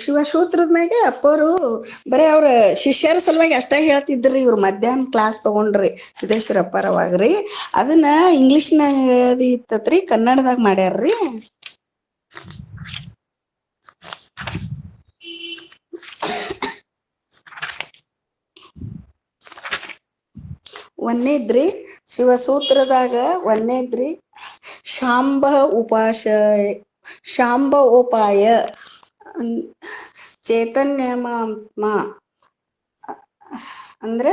ಶಿವಸೂತ್ರದ ಮ್ಯಾಗೆ ಅಪ್ಪರು ಬರೇ ಅವ್ರ ಶಿಷ್ಯರ ಸಲುವಾಗಿ ಅಷ್ಟೇ ಹೇಳ್ತಿದ್ರಿ, ಇವ್ರು ಮಧ್ಯಾಹ್ನ ಕ್ಲಾಸ್ ತಗೊಂಡ್ರಿ ಸಿದ್ದೇಶ್ವರ ಅಪ್ಪರವಾಗ್ರಿ ಅದನ್ನ ಇಂಗ್ಲಿಷ್ನಾಗ ಇತ್ತತ್ರಿ, ಕನ್ನಡದಾಗ ಮಾಡ್ಯಾರ್ರಿ. ಒಂದೇದ್ರಿ ಶಿವಸೂತ್ರದಾಗ, ಒಂದೇದ್ರಿ ಶಾಂಬ ಉಪಾಶ ಶಾಂಬ ಉಪಾಯ. ಚೈತನ್ಯಮಾತ್ಮ ಅಂದ್ರೆ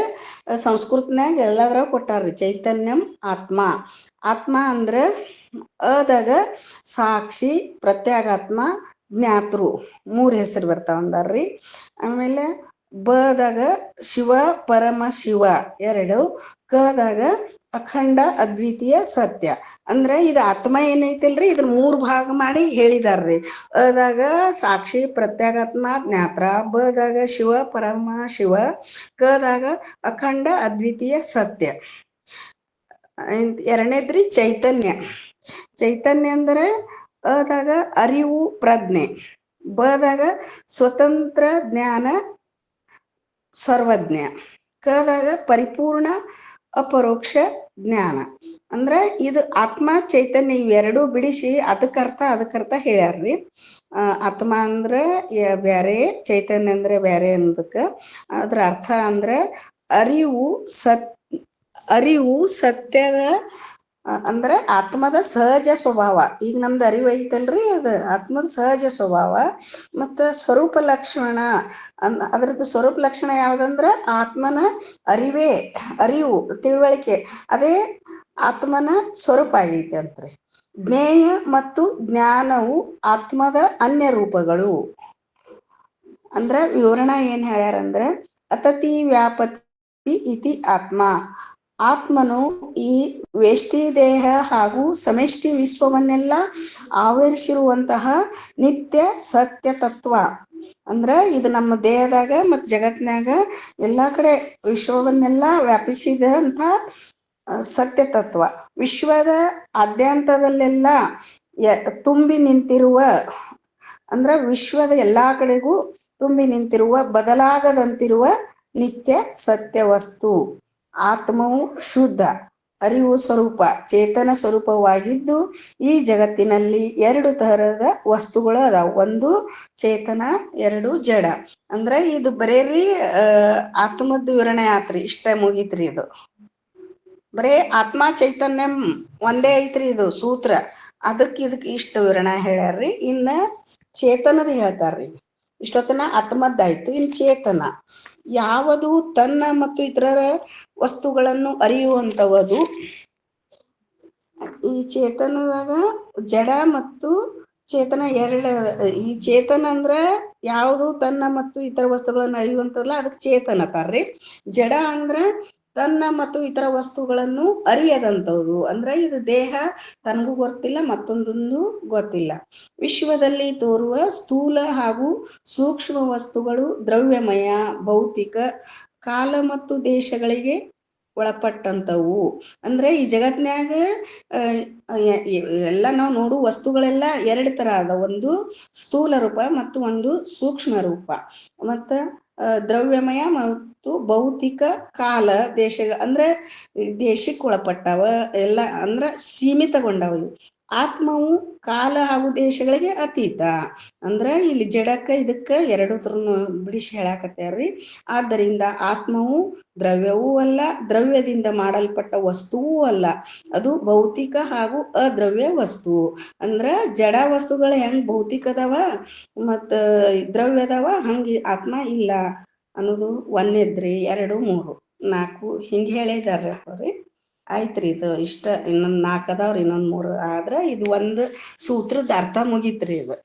ಸಂಸ್ಕೃತನ್ಯಾಗ ಎಲ್ಲಾದ್ರಾಗ ಕೊಟ್ಟಾರ್ರಿ ಚೈತನ್ಯಂ ಆತ್ಮ. ಆತ್ಮ ಅಂದ್ರೆ ಅದಾಗ ಸಾಕ್ಷಿ ಪ್ರತ್ಯಾಗಾತ್ಮ ಜ್ಞಾತೃ. ಮೂರು ಹೆಸರು ಬರ್ತಾವ ಅಂದಾರ್ರಿ ಆಮೇಲೆ ಬದಾಗ ಶಿವ ಪರಮ ಶಿವ ಎರಡು, ಕದಾಗ ಅಖಂಡ ಅದ್ವಿತೀಯ ಸತ್ಯ. ಅಂದ್ರೆ ಇದು ಆತ್ಮ ಏನೈತಿಲ್ರಿ? ಇದ್ರ ಮೂರ್ ಭಾಗ ಮಾಡಿ ಹೇಳಿದಾರ್ರಿ. ಅದಾಗ ಸಾಕ್ಷಿ, ಪ್ರತ್ಯಾಗಾತ್ಮ, ಜ್ಞಾತ್ರ, ಬದಾಗ ಶಿವ, ಪರಮ ಶಿವ, ಕದಾಗ ಅಖಂಡ ಅದ್ವಿತೀಯ ಸತ್ಯ. ಎರಡನೇದ್ರಿ ಚೈತನ್ಯ. ಚೈತನ್ಯ ಅಂದ್ರೆ ಅದಾಗ ಅರಿವು, ಪ್ರಜ್ಞೆ. ಬದಾಗ ಸ್ವತಂತ್ರ ಜ್ಞಾನ ಸರ್ವಜ್ಞ. ಕದಾಗ ಪರಿಪೂರ್ಣ ಅಪರೋಕ್ಷ ಜ್ಞಾನ. ಅಂದ್ರ ಇದು ಆತ್ಮ, ಚೈತನ್ಯ ಇವೆರಡೂ ಬಿಡಿಸಿ ಅದಕ್ಕರ್ಥ ಅದಕ್ಕರ್ಥ ಹೇಳ್ಯಾರ್ರಿ. ಆತ್ಮ ಅಂದ್ರ ಬ್ಯಾರೆ, ಚೈತನ್ಯ ಅಂದ್ರೆ ಬ್ಯಾರೆ ಅನ್ನೋದಕ್ಕ. ಅದ್ರ ಅರ್ಥ ಅಂದ್ರ ಅರಿವು ಸತ್, ಅರಿವು ಸತ್ಯದ ಅಂದ್ರೆ ಆತ್ಮದ ಸಹಜ ಸ್ವಭಾವ. ಈಗ ನಮ್ದು ಅರಿವು ಐತಲ್ರಿ ಅದು. ಆತ್ಮದ ಸಹಜ ಸ್ವಭಾವ ಮತ್ತ ಸ್ವರೂಪ ಲಕ್ಷಣ. ಅನ್, ಅದ್ರದ್ದು ಸ್ವರೂಪ ಲಕ್ಷಣ ಯಾವ್ದಂದ್ರ ಆತ್ಮನ ಅರಿವೇ, ಅರಿವು, ತಿಳುವಳಿಕೆ. ಅದೇ ಆತ್ಮನ ಸ್ವರೂಪ ಆಗೈತೆ ಅಂತ್ರಿ. ಜ್ಞೇಯ ಮತ್ತು ಜ್ಞಾನವು ಆತ್ಮದ ಅನ್ಯ ರೂಪಗಳು. ಅಂದ್ರ ವಿವರಣ ಏನ್ ಹೇಳ್ಯಾರಂದ್ರ, ಅತತಿ ವ್ಯಾಪತಿ ಇತಿ ಆತ್ಮ. ಆತ್ಮನು ಈ ವೇಷ್ಟಿ ದೇಹ ಹಾಗೂ ಸಮಷ್ಟಿ ವಿಶ್ವವನ್ನೆಲ್ಲ ಆವರಿಸಿರುವಂತಹ ನಿತ್ಯ ಸತ್ಯ ತತ್ವ. ಅಂದ್ರ ಇದು ನಮ್ಮ ದೇಹದಾಗ ಮತ್ತು ಜಗತ್ನಾಗ ಎಲ್ಲಾ ಕಡೆ ವಿಶ್ವವನ್ನೆಲ್ಲ ವ್ಯಾಪಿಸಿದಂತ ಸತ್ಯ ತತ್ವ. ವಿಶ್ವದ ಆದ್ಯಂತದಲ್ಲೆಲ್ಲ ತುಂಬಿ ನಿಂತಿರುವ, ಅಂದ್ರ ವಿಶ್ವದ ಎಲ್ಲಾ ಕಡೆಗೂ ತುಂಬಿ ನಿಂತಿರುವ, ಬದಲಾಗದಂತಿರುವ ನಿತ್ಯ ಸತ್ಯ ವಸ್ತು ಆತ್ಮವು ಶುದ್ಧ, ಅರಿವು ಸ್ವರೂಪ, ಚೇತನ ಸ್ವರೂಪವಾಗಿದ್ದು ಈ ಜಗತ್ತಿನಲ್ಲಿ ಎರಡು ತರಹದ ವಸ್ತುಗಳು ಅದಾವ. ಒಂದು ಚೇತನ, ಎರಡು ಜಡ. ಅಂದ್ರೆ ಇದು ಬರೇರಿ ಆತ್ಮದ ವಿವರಣೆ ಆತ್ರಿ, ಇಷ್ಟ ಮುಗೀತ್ರಿ ಇದು. ಬರೇ ಆತ್ಮ ಚೈತನ್ಯ ಒಂದೇ ಐತ್ರಿ ಇದು ಸೂತ್ರ. ಅದಕ್ಕೆ ಇದಕ್ಕೆ ಇಷ್ಟ ವಿವರಣೆ ಹೇಳ್ಯಾರ್ರಿ. ಇನ್ನ ಚೇತನದ ಹೇಳ್ತಾರ್ರಿ. ಇಷ್ಟೊತ್ತನ ಆತ್ಮದ್ದಾಯ್ತು, ಇನ್ ಚೇತನ. ಯಾವುದು ತನ್ನ ಮತ್ತು ಇತರರ ವಸ್ತುಗಳನ್ನು ಅರಿಯುವಂತವದು ಈ ಚೇತನದಾಗ ಜಡ ಮತ್ತು ಚೇತನ ಎರಡ, ಈ ಚೇತನ ಅಂದ್ರ ಯಾವುದು ತನ್ನ ಮತ್ತು ಇತರ ವಸ್ತುಗಳನ್ನು ಅರಿಯುವಂತಲ್ಲ ಅದಕ್ಕೆ ಚೇತನ ತಾರ್ರಿ ಜಡ ಅಂದ್ರ ತನ್ನ ಮತ್ತು ಇತರ ವಸ್ತುಗಳನ್ನು ಅರಿಯದಂಥವ್ರು. ಅಂದ್ರೆ ಇದು ದೇಹ ತನಗೂ ಗೊತ್ತಿಲ್ಲ, ಮತ್ತೊಂದೊಂದು ಗೊತ್ತಿಲ್ಲ. ವಿಶ್ವದಲ್ಲಿ ತೋರುವ ಸ್ಥೂಲ ಹಾಗೂ ಸೂಕ್ಷ್ಮ ವಸ್ತುಗಳು ದ್ರವ್ಯಮಯ, ಭೌತಿಕ, ಕಾಲ ಮತ್ತು ದೇಶಗಳಿಗೆ ಒಳಪಟ್ಟಂತವು ಅಂದ್ರೆ ಈ ಎ- ಎಲ್ಲ ನಾವು ನೋಡುವ ವಸ್ತುಗಳೆಲ್ಲ ಎರಡು ತರ ಅದ. ಒಂದು ಸ್ಥೂಲ ರೂಪ ಮತ್ತು ಒಂದು ಸೂಕ್ಷ್ಮ ರೂಪ. ಮತ್ತ ದ್ರವ್ಯಮಯ ಮತ್ತು ಭೌತಿಕ ಕಾಲ ದೇಶ ಅಂದ್ರೆ ದೇಶಕ್ಕೆ ಒಳಪಟ್ಟವ, ಎಲ್ಲ ಅಂದ್ರ ಸೀಮಿತಗೊಂಡವ ಇವು. ಆತ್ಮವು ಕಾಲ ಹಾಗೂ ದೇಶಗಳಿಗೆ ಅತೀತ. ಅಂದ್ರ ಇಲ್ಲಿ ಜಡಕ್ಕ ಇದಕ್ಕ ಎರಡು ಬಿಡಿಸಿ ಹೇಳಾಕತ್ಯಾರ್ರಿ ಆದ್ದರಿಂದ ಆತ್ಮವು ದ್ರವ್ಯವೂ ಅಲ್ಲ, ದ್ರವ್ಯದಿಂದ ಮಾಡಲ್ಪಟ್ಟ ವಸ್ತುವೂ ಅಲ್ಲ. ಅದು ಭೌತಿಕ ಹಾಗೂ ಅದ್ರವ್ಯ ವಸ್ತು. ಅಂದ್ರ ಜಡ ವಸ್ತುಗಳು ಹೆಂಗ್ ಭೌತಿಕದವ ಮತ್ತ ದ್ರವ್ಯದವ, ಹಂಗ ಆತ್ಮ ಇಲ್ಲ. ಅನ್ನೋದು ಒಂದೇದ್ರಿ, ಎರಡು, ಮೂರು. ನಾಲ್ಕು, ಹಿಂಗೆ ಹೇಳಿದಾರೆ ಅವ್ರಿ. ಆಯ್ತ್ರಿ ಇದು ಇಷ್ಟ, ಇನ್ನೊಂದು ನಾಲ್ಕು ಅದಾವ್ರಿ, ಇನ್ನೊಂದು ಮೂರು. ಆದ್ರೆ ಇದು ಒಂದು ಸೂತ್ರದ ಅರ್ಥ ಮುಗೀತ್ರಿ ಇದು.